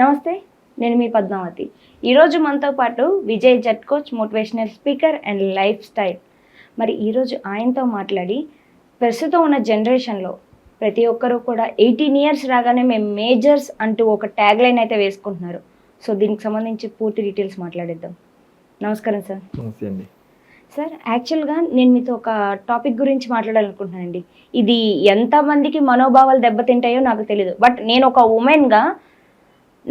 నమస్తే నేను మీ పద్మావతి. ఈరోజు మనతో పాటు Vijay జట్ coach motivational speaker and lifestyle. మరి ఈరోజు ఆయనతో మాట్లాడి ప్రస్తుతం ఉన్న జనరేషన్లో ప్రతి ఒక్కరూ కూడా ఎయిటీన్ ఇయర్స్ రాగానే మేము మేజర్స్ అంటూ ఒక ట్యాగ్ లైన్ అయితే వేసుకుంటున్నారు. సో దీనికి సంబంధించి పూర్తి డీటెయిల్స్ మాట్లాడేద్దాం. నమస్కారం సార్. నమస్తే అండి. సార్ యాక్చువల్గా నేను మీతో ఒక టాపిక్ గురించి మాట్లాడాలనుకుంటున్నానండి. ఇది ఎంతమందికి మనోభావాలు దెబ్బతింటాయో నాకు తెలియదు బట్ నేను ఒక ఉమెన్గా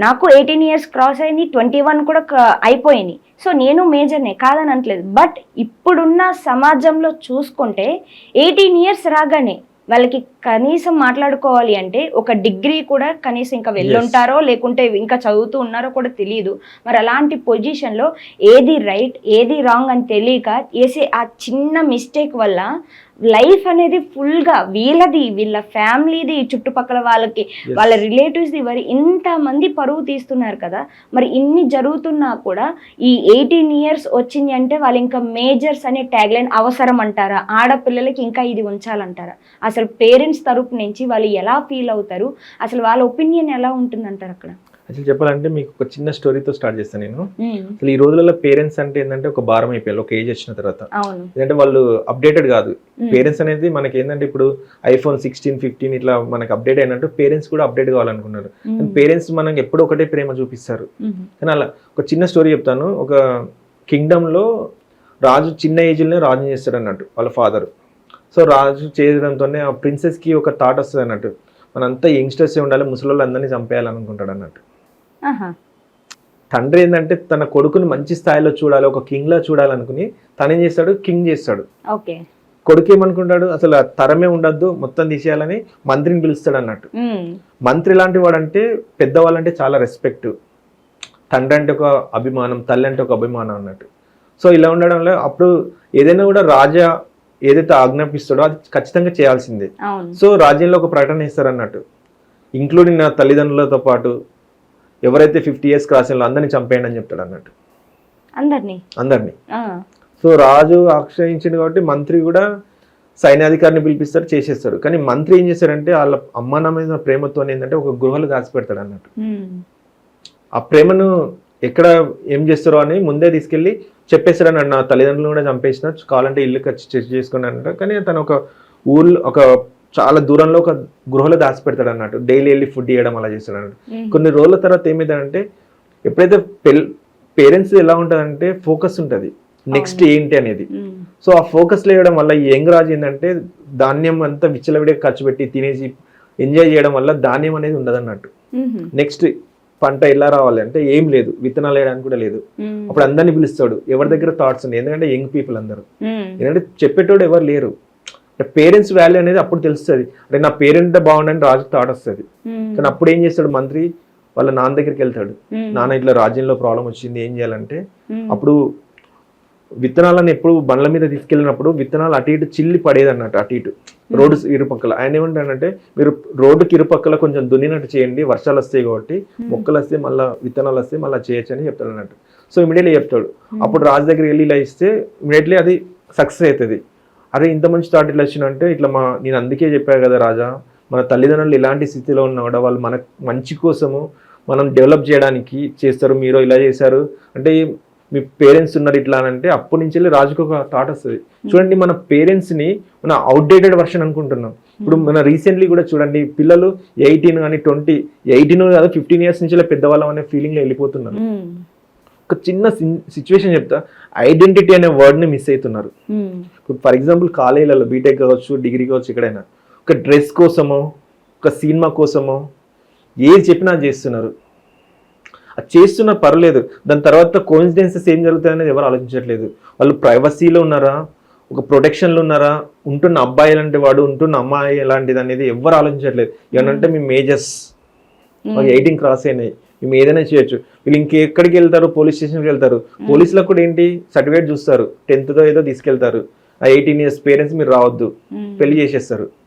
నాకు ఎయిటీన్ ఇయర్స్ క్రాస్ అయింది ట్వంటీ వన్ కూడా అయిపోయింది. సో నేను మేజర్నే కాదని అనట్లేదు. బట్ ఇప్పుడున్న సమాజంలో చూసుకుంటే ఎయిటీన్ ఇయర్స్ రాగానే వాళ్ళకి కనీసం మాట్లాడుకోవాలి అంటే ఒక డిగ్రీ కూడా కనీసం ఇంకా వెళ్ళుంటారో లేకుంటే ఇంకా చదువుతూ ఉన్నారో కూడా తెలియదు మరి అలాంటి పొజిషన్లో ఏది రైట్ ఏది రాంగ్ అని తెలియక చేసే ఆ చిన్న మిస్టేక్ వల్ల లైఫ్ అనేది ఫుల్గా వీళ్ళది వీళ్ళ ఫ్యామిలీది చుట్టుపక్కల వాళ్ళకి వాళ్ళ రిలేటివ్స్ది మరి ఇంతమంది పరువు తీస్తున్నారు కదా. మరి ఇన్ని జరుగుతున్నా కూడా ఈ ఎయిటీన్ ఇయర్స్ వచ్చింది అంటే వాళ్ళు ఇంకా మేజర్స్ అనే ట్యాగ్ లైన్ అవసరం అంటారా ఆడపిల్లలకి ఇంకా ఇది ఉంచాలంటారా? అసలు పేరెంట్స్ తరపు నుంచి వాళ్ళు ఎలా ఫీల్ అవుతారు? అసలు వాళ్ళ ఒపీనియన్ ఎలా ఉంటుందంటారు అక్కడ? యాక్చువల్ చెప్పాలంటే మీకు ఒక చిన్న స్టోరీతో స్టార్ట్ చేస్తాను నేను. అసలు ఈ రోజులలో పేరెంట్స్ అంటే ఏంటంటే ఒక భారం అయిపోయారు ఒక ఏజ్ వచ్చిన తర్వాత. ఎందుకంటే వాళ్ళు అప్డేటెడ్ కాదు. పేరెంట్స్ అనేది మనకి ఏంటంటే ఇప్పుడు ఐఫోన్ సిక్స్టీన్ ఫిఫ్టీన్ ఇట్లా మనకి అప్డేట్ అయినట్టు పేరెంట్స్ కూడా అప్డేట్ కావాలనుకున్నారు. పేరెంట్స్ మనకి ఎప్పుడు ఒకటే ప్రేమ చూపిస్తారు. కానీ అలా ఒక చిన్న స్టోరీ చెప్తాను. ఒక కింగ్డమ్లో రాజు చిన్న ఏజ్లోనే రాజు చేస్తాడు అన్నట్టు వాళ్ళ ఫాదర్. సో రాజు చేయడంతోనే ఆ ప్రిన్సెస్కి ఒక థాట్ వస్తుంది అన్నట్టు. మనంతా యంగ్స్టర్స్ ఉండాలి ముసలి అందరినీ చంపేయాలనుకుంటాడు అన్నట్టు. తండ్రి ఏంటంటే తన కొడుకుని మంచి స్థాయిలో చూడాలి ఒక king లా చూడాలనుకుని తను ఏం చేస్తాడు? కింగ్ చేస్తాడు. ఓకే. కొడుకు ఏమనుకుంటాడు? అసలు తరమే ఉండద్దు మొత్తం తీసేయాలని మంత్రిని పిలుస్తాడు అన్నట్టు. మంత్రి లాంటి వాడంటే పెద్దవాళ్ళంటే చాలా రెస్పెక్ట్. తండ్రి అంటే ఒక అభిమానం తల్లి అంటే ఒక అభిమానం అన్నట్టు. సో ఇలా ఉండడం వల్ల అప్పుడు ఏదైనా కూడా రాజా ఏదైతే ఆజ్ఞాపిస్తాడో అది ఖచ్చితంగా చేయాల్సిందే. సో రాజ్యంలో ఒక ప్రకటన ఇస్తారు అన్నట్టు ఇంక్లూడింగ్ నా తల్లిదండ్రులతో పాటు ఎవరైతే ఫిఫ్టీ ఇయర్స్ క్రాస్ అయిన అందరినీ చంపేయండి అని చెప్తాడు అన్నట్టు అందరినీ. అందరినీ. సో రాజు ఆశ్రయించింది కాబట్టి మంత్రి కూడా సైన్యాధికారిని పిలిపిస్తాడు చేసేస్తాడు. కానీ మంత్రి ఏం చేస్తాడంటే వాళ్ళ అమ్మ మీద ప్రేమతో ఏంటంటే ఒక గృహలు దాచిపెడతాడు అన్నట్టు. ఆ ప్రేమను ఎక్కడ ఏం చేస్తారో అని ముందే తీసుకెళ్ళి చెప్పేస్తాడు అన్నాడు నా తల్లిదండ్రులు కూడా చంపేసిన కావాలంటే ఇల్లు ఖర్చు చేసి చేసుకుని అన్నాడు కానీ తను ఒక ఊళ్ళో ఒక చాలా దూరంలో ఒక గృహలో దాచిపెడతాడు అన్నట్టు. డైలీ వెళ్ళి ఫుడ్ ఇవ్వడం అలా చేస్తాడు అన్నట్టు. కొన్ని రోజుల తర్వాత ఏమైందంటే ఎప్పుడైతే పేరెంట్స్ ఎలా ఉంటుందంటే ఫోకస్ ఉంటుంది. నెక్స్ట్ ఏంటి అనేది. సో ఆ ఫోకస్ లేయడం వల్ల యంగ్ రాజు ఏంటంటే ధాన్యం అంతా విచ్చలవిడిగా ఖర్చు పెట్టి తినేసి ఎంజాయ్ చేయడం వల్ల ధాన్యం అనేది ఉండదు అన్నట్టు. నెక్స్ట్ పంట ఎలా రావాలి అంటే ఏం లేదు విత్తనాలు వేయడానికి కూడా లేదు. అప్పుడు అందరిని పిలుస్తాడు ఎవరి దగ్గర థాట్స్ ఉన్నాయి ఎందుకంటే యంగ్ పీపుల్ అందరూ. ఎందుకంటే చెప్పేటోడు ఎవరు లేరు పేరెంట్స్ వాల్యూ అనేది అప్పుడు తెలుస్తుంది అంటే నా పేరెంట్ బాగుండని రాజు థాట్ వస్తుంది. కానీ అప్పుడు ఏం చేస్తాడు మంత్రి వాళ్ళ నాన్న దగ్గరికి వెళ్తాడు. నాన్న ఇట్లా రాజ్యంలో ప్రాబ్లం వచ్చింది ఏం చేయాలంటే. అప్పుడు విత్తనాలను ఎప్పుడు బండ్ల మీద తీసుకెళ్ళినప్పుడు విత్తనాలు అటు ఇటు చిల్లి పడేది అన్నట్టు అటు ఇటు రోడ్డు ఇరుపక్కల. ఆయన ఏమంటాడంటే మీరు రోడ్డుకి ఇరుపక్కల కొంచెం దున్నినట్టు చేయండి వర్షాలు వస్తాయి కాబట్టి మొక్కలు వస్తే మళ్ళీ విత్తనాలు వస్తే మళ్ళీ చేయొచ్చు అని చెప్తాడు అన్నట్టు. సో ఇమీడియట్లీ చెప్తాడు. అప్పుడు రాజు దగ్గరికి వెళ్ళి ఇలా ఇస్తే ఇమీడియట్లీ అది సక్సెస్ అవుతుంది. అరే ఇంత మంచి థాట్ ఇట్లా వచ్చినంటే ఇట్లా మా నేను అందుకే చెప్పాను కదా రాజా మన తల్లిదండ్రులు ఇలాంటి స్థితిలో ఉన్నా కూడా వాళ్ళు మన మంచి కోసము మనం డెవలప్ చేయడానికి చేస్తారు మీరు ఇలా చేశారు. అంటే మీ పేరెంట్స్ ఉన్నారు ఇట్లా అని అంటే అప్పటి నుంచి వెళ్ళి రాజుకు ఒక థాట్ వస్తుంది. చూడండి మన పేరెంట్స్ని మన అవుట్డేటెడ్ వర్షన్ అనుకుంటున్నాం. ఇప్పుడు మన రీసెంట్లీ కూడా చూడండి పిల్లలు ఎయిటీన్ కానీ ట్వంటీ ఎయిటీన్ కాదు ఫిఫ్టీన్ ఇయర్స్ నుంచి పెద్దవాళ్ళం అనే ఫీలింగ్లో వెళ్ళిపోతున్నారు. ఒక చిన్న సిచ్యువేషన్ చెప్తా. ఐడెంటిటీ అనే word ని మిస్ అవుతున్నారు. ఇప్పుడు ఫర్ ఎగ్జాంపుల్ కాలేజీలలో బీటెక్ కావచ్చు డిగ్రీ కావచ్చు ఎక్కడైనా. ఒక డ్రెస్ కోసమో ఒక సినిమా కోసమో ఏది చెప్పినా చేస్తున్నారు. అది చేస్తున్నా పర్లేదు. దాని తర్వాత కోయిన్సిడెన్సెస్ ఏం జరుగుతాయి అనేది ఎవరు ఆలోచించట్లేదు. వాళ్ళు ప్రైవసీలో ఉన్నారా? ఒక ప్రొటెక్షన్లో ఉన్నారా? ఉంటున్న అబ్బాయి లాంటి వాడు ఉంటున్న అమ్మాయి ఎలాంటిది అనేది ఎవరు ఆలోచించట్లేదు. ఏమంటే మీ మేజర్స్. మాకు ఎయిటీన్ క్రాస్ అయినాయి. మేము ఏదైనా చేయొచ్చు. వీళ్ళు ఇంకెక్కడికి వెళ్తారు? పోలీస్ స్టేషన్కి వెళ్తారు. పోలీసులకు కూడా ఏంటి? సర్టిఫికేట్ చూస్తారు. టెన్త్తో ఏదో తీసుకెళ్తారు. ఆ ఎయిటీన్ ఇయర్స్ పేరెంట్స్ మీరు రావద్దు. పెళ్ళి చేసేస్తారు.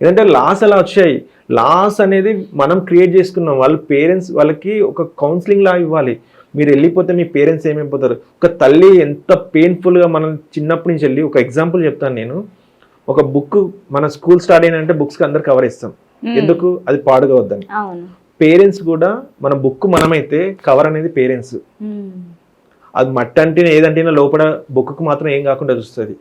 ఎందుకంటే లాస్ అలా వచ్చాయి? లాస్ అనేది మనం క్రియేట్ చేసుకున్నాం. వాళ్ళ పేరెంట్స్ వాళ్ళకి ఒక కౌన్సిలింగ్ లా ఇవ్వాలి. మీరు వెళ్ళిపోతే మీ పేరెంట్స్ ఏమైపోతారు ఒక తల్లి ఎంత పెయిన్ఫుల్గా మనం చిన్నప్పటి నుంచి వెళ్ళి ఒక ఎగ్జాంపుల్ చెప్తాను నేను. ఒక బుక్ మన స్కూల్ స్టార్ట్ అయినంటే బుక్స్కి అందరు కవర్ ఇస్తాం. ఎందుకు? అది పాడుగా వద్దని పేరెంట్స్ కూడా మన బుక్ మనమైతే కవర్ అనేది పేరెంట్స్. అది మట్టి అంటే ఏదంటే లోపల బుక్కు మాత్రం ఏం కాకుండా చూస్తుంది.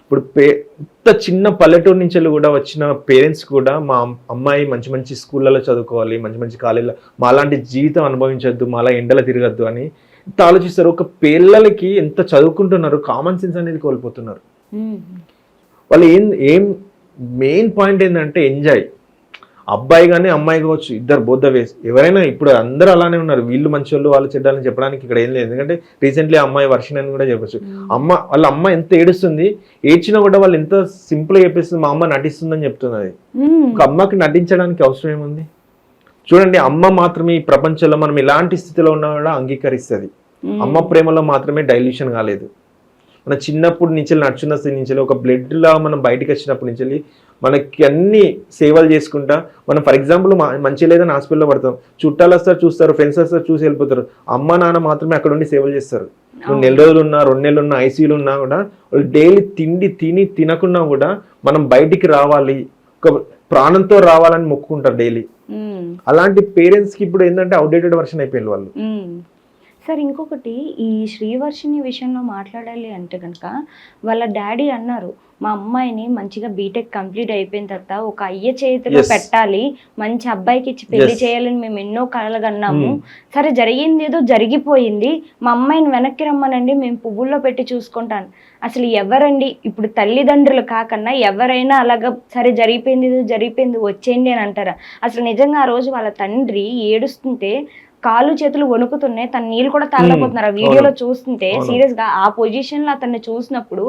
ఇప్పుడు పే ఇంత చిన్న పల్లెటూరు నుంచి కూడా వచ్చిన పేరెంట్స్ కూడా మా అమ్- అమ్మాయి మంచి మంచి స్కూళ్ళలో చదువుకోవాలి మంచి మంచి కాలేజీలో మాలాంటి జీవితం అనుభవించొద్దు మాలా ఎండలో తిరగద్దు అని ఇంత ఆలోచిస్తారు. ఒక పిల్లలకి ఎంత చదువుకుంటున్నారు కామన్ సెన్స్ అనేది కోల్పోతున్నారు. వాళ్ళు ఏం ఏం మెయిన్ పాయింట్ ఏంటంటే ఎంజాయ్ అబ్బాయి కానీ అమ్మాయి కావచ్చు ఇద్దరు బోద్ధ వేస్ ఎవరైనా ఇప్పుడు అందరూ అలానే ఉన్నారు. వీళ్ళు మంచి వాళ్ళు వాళ్ళు చెడ్డాలని చెప్పడానికి ఇక్కడ ఏం లేదు. ఎందుకంటే రీసెంట్లీ అమ్మాయి వర్షన్ అని కూడా చెప్పచ్చు. అమ్మ వాళ్ళ అమ్మ ఎంత ఏడుస్తుంది ఏడ్చినా కూడా వాళ్ళు ఎంత సింపుల్గా చెప్పేస్తుంది మా అమ్మ నటిస్తుందని చెప్తున్నది. ఒక అమ్మకి నటించడానికి అవసరం ఏముంది? చూడండి అమ్మ మాత్రమే ఈ ప్రపంచంలో మనం ఎలాంటి స్థితిలో ఉన్నా కూడా అంగీకరిస్తుంది. అమ్మ ప్రేమలో మాత్రమే డైల్యూషన్ కాలేదు. మన చిన్నప్పటి నుంచి నడుచున్న స్థితి నుంచి ఒక బ్లడ్ లా మనం బయటికి వచ్చినప్పటి నుంచి మనకి అన్ని సేవలు చేసుకుంటా మనం ఫర్ ఎగ్జాంపుల్ మంచి లేదని హాస్పిటల్లో పడతాం. చుట్టాలు వస్తారు చూస్తారు ఫ్రెండ్స్ వస్తారు చూసి వెళ్ళిపోతారు. అమ్మ నాన్న మాత్రమే అక్కడ ఉండి సేవలు చేస్తారు. నువ్వు నెల రోజులు ఉన్నా రెండు నెలలు ఉన్నా ఐసీయూలు ఉన్నా కూడా వాళ్ళు డైలీ తిండి తిని తినకున్నా కూడా మనం బయటికి రావాలి. ఒక ప్రాణంతో రావాలని మొక్కుకుంటారు డైలీ. అలాంటి పేరెంట్స్కి ఇప్పుడు ఏంటంటే అవుడేటెడ్ వర్షన్ అయిపోయింది వాళ్ళు. సార్ ఇంకొకటి ఈ శ్రీవర్షిని విషయంలో మాట్లాడాలి అంటే కనుక వాళ్ళ డాడీ అన్నారు మా అమ్మాయిని మంచిగా బీటెక్ కంప్లీట్ అయిపోయిన తర్వాత ఒక అయ్య చేతిలో. పెట్టాలి మంచి అబ్బాయికి ఇచ్చి పెళ్ళి. చేయాలని మేము ఎన్నో కలగన్నాము మ్మ్. సరే జరిగింది ఏదో జరిగిపోయింది మా అమ్మాయిని వెనక్కి రమ్మనండి మేము పువ్వుల్లో పెట్టి చూసుకుంటాను అసలు ఎవరండి ఇప్పుడు తల్లిదండ్రులు కాకన్నా ఎవరైనా అలాగా సరే జరిగిపోయింది ఏదో జరిగిపోయింది వచ్చేయండి అని అంటారా అసలు నిజంగా ఆ రోజు వాళ్ళ తండ్రి ఏడుస్తుంటే కాళ్ళు చేతులు వణుకుతున్నాయి తన నీళ్ళు కూడా తాగలేకపోతున్నారు ఆ వీడియోలో చూస్తుంటే. సీరియస్గా ఆ పొజిషన్లో అతన్ని చూసినప్పుడు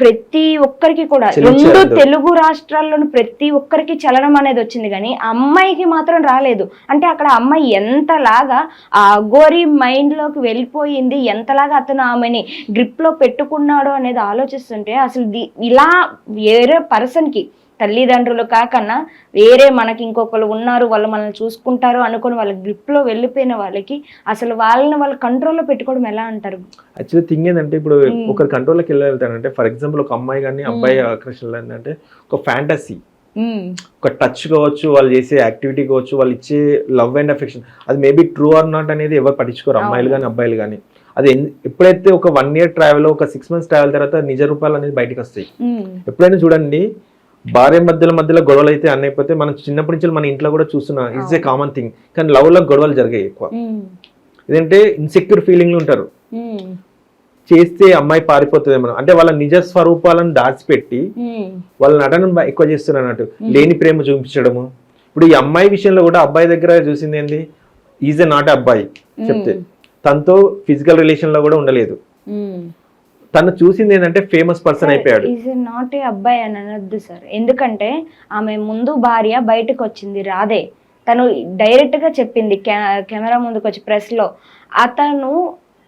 ప్రతి ఒక్కరికి కూడా రెండు. తెలుగు రాష్ట్రాల్లోని ప్రతి ఒక్కరికి చలనం అనేది వచ్చింది కానీ అమ్మాయికి మాత్రం రాలేదు అంటే అక్కడ అమ్మాయి ఎంతలాగా ఆ అఘోరి మైండ్లోకి వెళ్ళిపోయింది ఎంతలాగా అతను ఆమెని గ్రిప్లో పెట్టుకున్నాడు అనేది ఆలోచిస్తుంటే అసలు ఇలా వేరే పర్సన్కి తల్లిదండ్రులు కాకన్నా వేరే మనకి ఇంకొకరు ఉన్నారు వాళ్ళు మనల్ని చూసుకుంటారు అనుకుని వాళ్ళ గ్రిప్లో వెళ్ళిపోయిన వాళ్ళకి అసలు వాళ్ళని వాళ్ళ కంట్రోల్లో పెట్టుకోవడం ఎలా అంటారు? యాక్చువల్లీ థింగ్ ఏంటంటే ఇప్పుడు. ఒకరి కంట్రోల్కి వెళ్ళాలంటే ఫర్ ఎగ్జాంపుల్ ఒక అమ్మాయి కానీ అబ్బాయి ఆకర్షణ ఏంటంటే ఒక ఫ్యాంటసీ. ఒక టచ్ కావచ్చు వాళ్ళు చేసే యాక్టివిటీ కావచ్చు వాళ్ళు ఇచ్చే లవ్ అండ్ అఫెక్షన్. అది మేబీ ట్రూ ఆర్ నాట్ అనేది ఎవరు పట్టించుకోరు అమ్మాయిలు. కానీ అబ్బాయిలు కానీ అది ఎప్పుడైతే ఒక వన్ ఇయర్ ట్రావెల్ ఒక సిక్స్ మంత్స్ ట్రావెల్ తర్వాత నిజ రూపాలు అనేది బయటకు వస్తాయి. ఎప్పుడైనా చూడండి భార్య మధ్యలో మధ్యలో గొడవలు అయితే అన్నైపోతే మనం చిన్నప్పటి నుంచి మన ఇంట్లో కూడా చూస్తున్నాం ఇట్స్ ఏ. కామన్ థింగ్ కానీ లవ్లో గొడవలు జరిగాయి ఎక్కువ. ఇదంటే ఇన్సెక్యూర్ ఫీలింగ్లు ఉంటారు. చేస్తే అమ్మాయి పారిపోతుందేమో అంటే వాళ్ళ నిజ స్వరూపాలను దాచిపెట్టి వాళ్ళ నటన ఎక్కువ చేస్తున్నారు అన్నట్టు. లేని ప్రేమ చూపించడము. ఇప్పుడు ఈ అమ్మాయి విషయంలో కూడా అబ్బాయి దగ్గర చూసింది ఏంది? ఈజ్ ఎ నాట్ అబ్బాయి చెప్తే. తనతో ఫిజికల్ రిలేషన్లో కూడా ఉండలేదు. తను చూసింది ఏంటంటే ఫేమస్ పర్సన్ అయిపోయాడు. ఈజ్ నాట్ ఏ అబ్బాయి అని అనొద్దు సార్ ఎందుకంటే ఆమె ముందు భార్య బయటకు వచ్చింది రాదే తను డైరెక్ట్గా చెప్పింది కెమెరా ముందుకు వచ్చి ప్రెస్లో. అతను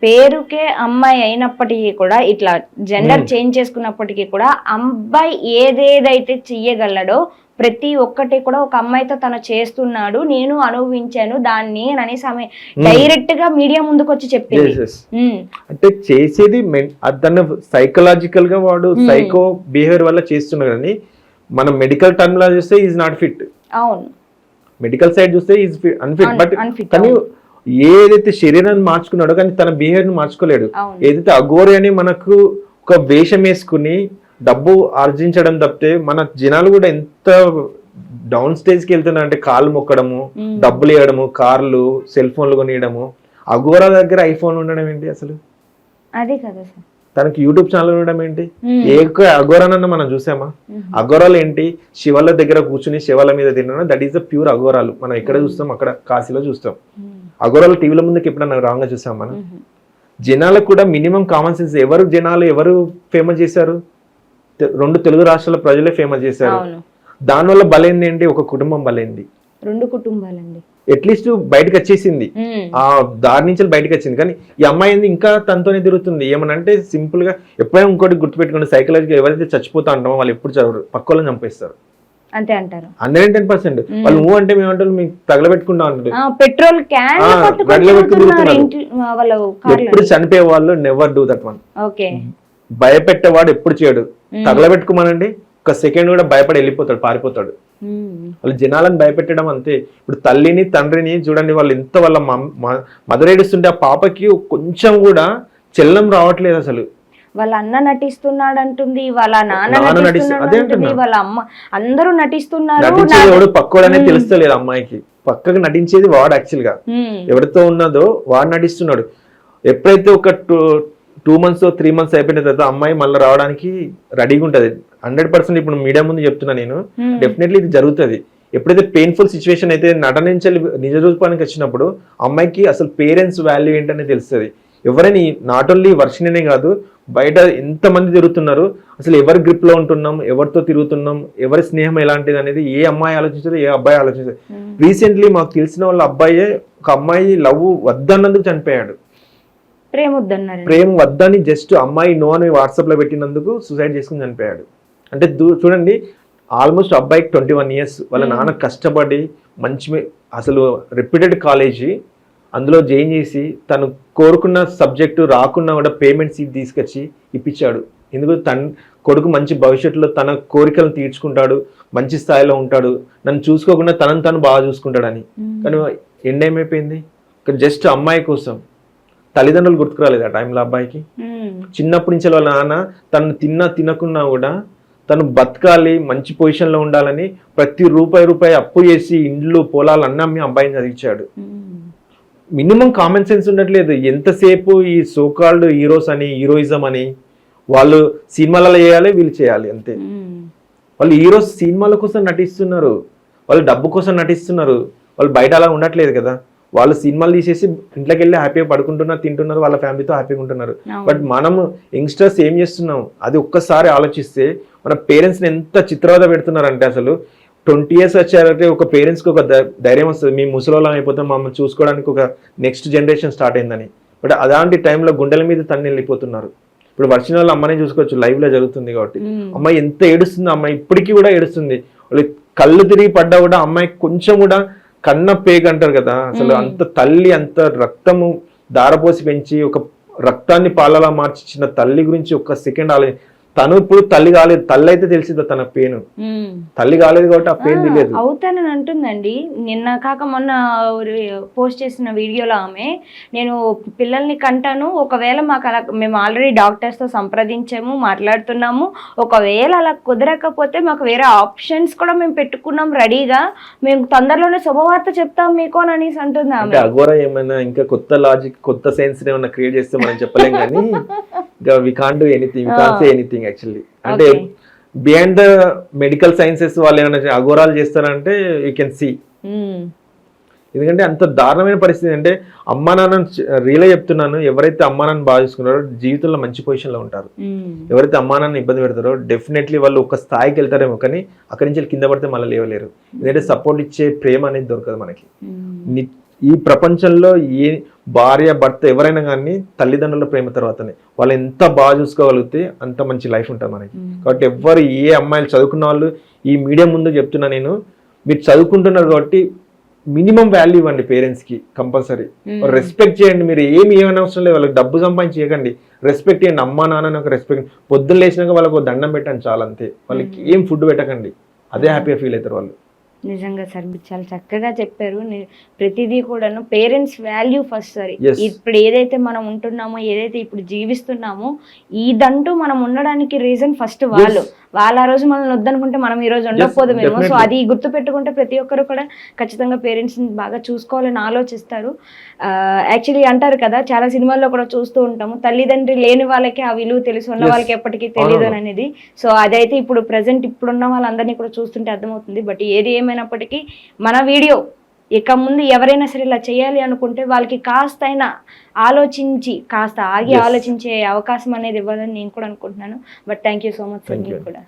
పేరుకే అమ్మాయి అయినప్పటికీ కూడా ఇట్లా జెండర్ Hmm. చేంజ్ చేసుకున్నప్పటికీ కూడా అబ్బాయి ఏదేదైతే చెయ్యగలడో ప్రతి ఒక్కటి కూడా ఒక అమ్మాయితో తను చేస్తున్నాడు నేను అనుభవించాను దాన్ని అని అనేసి ఆమె డైరెక్ట్గా మీడియా ముందుకు వచ్చి చెప్పింది. Yes. ఉమ్, అంటే చేసేది అతను సైకలాజికల్గా వాడు Hmm. సైకో బిహేవియర్ వల్ల చేస్తున్నాడు కానీ మనం మెడికల్ టర్మ్ లా చూస్తే ఈజ్ నాట్ ఫిట్ అవును. మెడికల్ సైడ్ చూస్తే ఈజ్ అన్ఫిట్ బట్ అవును. ఏదైతే శరీరాన్ని మార్చుకున్నాడో కానీ తన బిహేవియర్ని మార్చుకోలేడు ఏదైతే అఘోరి అని మనకు ఒక వేషం వేసుకుని డబ్బు ఆర్జించడం తప్పితే మన జనాలు కూడా ఎంత డౌన్ స్టేజ్కి వెళ్తున్నారు అంటే కాళ్ళు మొక్కడము. డబ్బులు ఇవ్వడము కార్లు సెల్ ఫోన్లు కొనియడము. అఘోరా దగ్గర ఐఫోన్ ఉండడం ఏంటి అసలు? అదే కదా సార్. తనకి యూట్యూబ్ ఛానల్ ఉండడం ఏంటి. ఏ అఘోరానన్నా మనం చూసామా. అఘోరాలు ఏంటి? శివాల దగ్గర కూర్చుని శివాల మీద తినడం దట్ ఈస్ ద ప్యూర్ అఘోరాలు. మనం ఎక్కడ చూస్తాం? అక్కడ కాశీలో చూస్తాం. అఘోరాలు టీవీల ముందుకు ఎప్పుడన్నా రాంగ్గా చూసాం మనం. జనాలకు కూడా మినిమం కామన్ సెన్స్ ఎవరు జనాలు ఎవరు ఫేమస్ చేశారు? రెండు తెలుగు రాష్ట్రాల ప్రజలే ఫేమస్ చేశారు. దానివల్ల బలైంది ఏంటి ఒక కుటుంబం బలైంది. రెండు కుటుంబాలండి. అట్లీస్ట్ బయటకు వచ్చేసింది మ్మ్. ఆ దారి నుంచి బయటకు వచ్చింది కానీ ఈ అమ్మాయి ఇంకా తనతోనే తిరుగుతుంది. ఏమనంటే సింపుల్గా ఎప్పుడైనా ఇంకోటి గుర్తుపెట్టుకోండి. సైకలాజిగా ఎవరైతే చచ్చిపోతా అంటామో వాళ్ళు ఎప్పుడు చదవరు. పక్క వాళ్ళని చంపేస్తారు. అంతే అంటారు. Hundred ten percent. వాళ్ళు నువ్వు అంటే మేమంటారు మీకు తగలబెట్టుకుంటా అంటారు. పెట్రోల్ క్యాన్ ఎప్పుడు చనిపోయే వాళ్ళు never do that one okay. భయపెట్టేవాడు ఎప్పుడు చేయడు. మ్మ్. తగలబెట్టుకోమనండి. ఒక్క సెకండ్ కూడా భయపడి వెళ్ళిపోతాడు పారిపోతాడు. వాళ్ళు జనాలను భయపెట్టడం అంతే. ఇప్పుడు తల్లిని తండ్రిని చూడండి వాళ్ళు ఎంత వాళ్ళ మదర్ ఏడుస్తుంటే ఆ పాపకి కొంచెం కూడా చెల్లం రావట్లేదు అసలు. వాళ్ళ అన్న నటిస్తున్నాడు అంటుంది వాళ్ళ నాన్న నాన్న నటిస్తు- నటిస్తున్నాడు అదే అంటుంది అంటున్నా. వాళ్ళ అమ్మ. అందరూ నటిస్తున్నారు పక్కోడనే. తెలుస్తలేదు అమ్మాయికి. పక్కకు నటించేది వాడు యాక్చువల్గా. ఎవరితో ఉన్నదో వాడు నటిస్తున్నాడు. ఎప్పుడైతే ఒక టూ మంత్స్ త్రీ మంత్స్ అయిపోయిన తర్వాత అమ్మాయి మళ్ళీ రావడానికి రెడీగా ఉంటది. హండ్రెడ్ పర్సెంట్ ఇప్పుడు మీడియా ముందు చెప్తున్నా నేను. డెఫినెట్లీ ఇది జరుగుతుంది. ఎప్పుడైతే పెయిన్ఫుల్ సిచ్యువేషన్ అయితే నటనించి నిజ రూపానికి వచ్చినప్పుడు అమ్మాయికి అసలు పేరెంట్స్ వాల్యూ ఏంటనే తెలుస్తుంది. ఎవరైనా నాట్ ఓన్లీ వర్షిణనే కాదు బయట ఎంతమంది తిరుగుతున్నారు అసలు ఎవరి గ్రిప్లో ఉంటున్నాం ఎవరితో తిరుగుతున్నాం ఎవరి స్నేహం ఎలాంటిది అనేది ఏ అమ్మాయి ఆలోచించదు ఏ అబ్బాయి ఆలోచించదు. రీసెంట్లీ మాకు తెలిసిన వాళ్ళ అబ్బాయే ఒక అమ్మాయి లవ్ వద్దన్నందుకు చనిపోయాడు. ప్రేమ వద్దని జస్ట్ అమ్మాయి నో అని వాట్సాప్లో పెట్టినందుకు సూసైడ్ చేసుకుని చనిపోయాడు. అంటే చూడండి ఆల్మోస్ట్ అబ్బాయికి ట్వంటీ వన్ ఇయర్స్ వాళ్ళ నాన్న కష్టపడి మంచి అసలు రెప్యూటెడ్ కాలేజీ అందులో జాయిన్ చేసి తను కోరుకున్న సబ్జెక్టు రాకున్నా కూడా పేమెంట్ సీట్ తీసుకొచ్చి ఇప్పించాడు. ఎందుకు? తన కొడుకు మంచి భవిష్యత్తులో తన కోరికలను తీర్చుకుంటాడు మంచి స్థాయిలో ఉంటాడు. నన్ను చూసుకోకుండా తనను తను బాగా చూసుకుంటాడని. కానీ ఎండ్ ఏమైపోయింది జస్ట్ అమ్మాయి కోసం. తల్లిదండ్రులు గుర్తుకురాలేదు ఆ టైంలో అబ్బాయికి. చిన్నప్పటి నుంచి వాళ్ళ నాన్న తను తిన్నా తినకున్నా కూడా తను బతకాలి మంచి పొజిషన్లో ఉండాలని ప్రతి రూపాయి రూపాయి అప్పు చేసి ఇండ్లు పొలాలు అన్నీ అబ్బాయిని చదివించాడు. మినిమం కామన్ సెన్స్ ఉండట్లేదు. ఎంతసేపు ఈ సోకాల్డ్ హీరోస్ అని హీరోయిజం అని వాళ్ళు సినిమాలలో చేయాలి వీళ్ళు చేయాలి అంతే. వాళ్ళు హీరోస్ సినిమాల కోసం నటిస్తున్నారు. వాళ్ళు డబ్బు కోసం నటిస్తున్నారు. వాళ్ళు బయట అలా ఉండట్లేదు కదా. వాళ్ళు సినిమాలు తీసేసి ఇంట్లోకి వెళ్ళి హ్యాపీగా పడుకుంటున్నారు తింటున్నారు వాళ్ళ ఫ్యామిలీతో హ్యాపీగా ఉంటున్నారు. బట్ మనము యంగ్స్టర్స్ ఏం చేస్తున్నాం? అది ఒక్కసారి ఆలోచిస్తే మన పేరెంట్స్ని ఎంత చిత్రవద పెడుతున్నారంటే అసలు ట్వంటీ ఇయర్స్ వచ్చారంటే ఒక పేరెంట్స్కి ఒక ధైర్యం వస్తుంది. మేము ముసలోళ్ళం అయిపోతాం మమ్మల్ని చూసుకోవడానికి ఒక నెక్స్ట్ జనరేషన్ స్టార్ట్ అయిందని. బట్ అలాంటి టైంలో గుండెల మీద తన్ని వెళ్ళిపోతున్నారు ఇప్పుడు వర్షం వల్ల అమ్మనే చూసుకోవచ్చు. live లో జరుగుతుంది కాబట్టి. మ్మ్. అమ్మాయి ఎంత ఏడుస్తుంది? అమ్మాయి ఇప్పటికీ కూడా ఏడుస్తుంది. వాళ్ళు కళ్ళు తిరిగి పడ్డా కూడా అమ్మాయి కొంచెం కూడా కన్న పేగ అంటారు కదా అసలు. అంత తల్లి అంత రక్తము దారపోసి పెంచి ఒక రక్తాన్ని పాలలా మార్చిచ్చిన తల్లి గురించి ఒక సెకండ్ ఆలోచి తను ఇప్పుడు తల్లి కాలేదు తల్లి అయితే తెలిసిందా తన పెయిన్. తల్లి కాలేదు కాబట్టి ఆ పెయిన్ తెలియదు. అవుతానని అంటుందండి. నిన్న కాక మొన్న పోస్ట్ చేసిన వీడియోలో ఆమె నేను పిల్లల్ని కంటాను ఒకవేళ మాకు అలా మేము ఆల్రెడీ డాక్టర్స్తో సంప్రదించాము మాట్లాడుతున్నాము ఒకవేళ అలా కుదరకపోతే మాకు వేరే ఆప్షన్స్ కూడా మేము పెట్టుకున్నాం రెడీగా మేము తొందరలోనే శుభవార్త చెప్తాం మీకు అని అనేసి అంటుంది అంటే ఆమె అఘోర ఏమైనా ఇంకా కొత్త లాజిక్ కొత్త సైన్స్ ఏమైనా క్రియేట్ చేస్తే మనం చెప్పలేం కానీ we do anything we can say anything actually అంటే. బియాండ్ ద మెడికల్ సైన్సెస్ వాళ్ళు ఏమైనా అఘోరాలు చేస్తారంటే యూ కెన్ సీ. ఎందుకంటే అంత దారుణమైన పరిస్థితి అంటే అమ్మా నాన్న రియలే చెప్తున్నాను ఎవరైతే అమ్మా నాన్న బాగా చూసుకున్నారో జీవితంలో మంచి పొజిషన్లో ఉంటారు మ్మ్. ఎవరైతే అమ్మా నాన్న ఇబ్బంది పెడతారో డెఫినెట్లీ వాళ్ళు ఒక స్థాయికి వెళ్తారేమో కానీ అక్కడి నుంచి కింద పడితే మళ్ళీ లేవలేరు ఎందుకంటే సపోర్ట్ ఇచ్చే ప్రేమ అనేది దొరకదు మనకి. ని- ఈ ప్రపంచంలో ఏ భార్య భర్త ఎవరైనా కానీ తల్లిదండ్రుల ప్రేమ తర్వాతనే. వాళ్ళు ఎంత బాగా చూసుకోగలిగితే అంత మంచి లైఫ్ ఉంటుంది మనకి. కాబట్టి ఎవ్వరు ఏ అమ్మాయిలు చదువుకున్న వాళ్ళు ఈ మీడియా ముందు చెప్తున్నా నేను మీరు చదువుకుంటున్నారు కాబట్టి మినిమం వాల్యూ ఇవ్వండి పేరెంట్స్కి కంపల్సరీ. రెస్పెక్ట్ చేయండి మీరు ఏమి ఏమైనా అవసరం లేదు వాళ్ళకి డబ్బు సంపాదించి చేయకండి రెస్పెక్ట్ చేయండి అమ్మా నాన్న ఒక రెస్పెక్ట్ పొద్దున్న లేచినాక వాళ్ళకి దండం పెట్టండి చాలా అంతే. వాళ్ళకి ఏం ఫుడ్ పెట్టకండి. అదే హ్యాపీగా ఫీల్ అవుతారు వాళ్ళు. నిజంగా సార్ మీరు చాలా చక్కగా చెప్పారు. ప్రతిదీ కూడాను పేరెంట్స్ వాల్యూ ఫస్ట్ సార్. ఇప్పుడు ఏదైతే మనం ఉంటున్నామో ఏదైతే ఇప్పుడు జీవిస్తున్నామో ఇదంటూ మనం ఉండడానికి రీజన్ ఫస్ట్ వాళ్ళు. వాళ్ళ ఆ రోజు మనల్ని వద్దనుకుంటే మనం ఈ రోజు ఉండకపోదుమేమో సో. అది గుర్తు పెట్టుకుంటే ప్రతి ఒక్కరు కూడా ఖచ్చితంగా పేరెంట్స్ని బాగా చూసుకోవాలని ఆలోచిస్తారు యాక్చువల్లీ అంటారు కదా చాలా సినిమాల్లో కూడా చూస్తూ ఉంటాము తల్లిదండ్రి లేని వాళ్ళకి ఆ విలువ తెలుసు ఉన్న. వాళ్ళకి ఎప్పటికీ తెలియదు. అనేది సో అదైతే ఇప్పుడు ప్రజెంట్ ఇప్పుడున్న వాళ్ళందరినీ కూడా చూస్తుంటే అర్థమవుతుంది బట్ ఏది ఏమైనప్పటికీ మన వీడియో ఇక ముందు ఎవరైనా సరే ఇలా చేయాలి అనుకుంటే వాళ్ళకి కాస్త అయినా ఆలోచించి కాస్త ఆగి. ఆలోచించే అవకాశం అనేది ఇవ్వాలని నేను కూడా అనుకుంటున్నాను but thank you so much sir. మీకు కూడా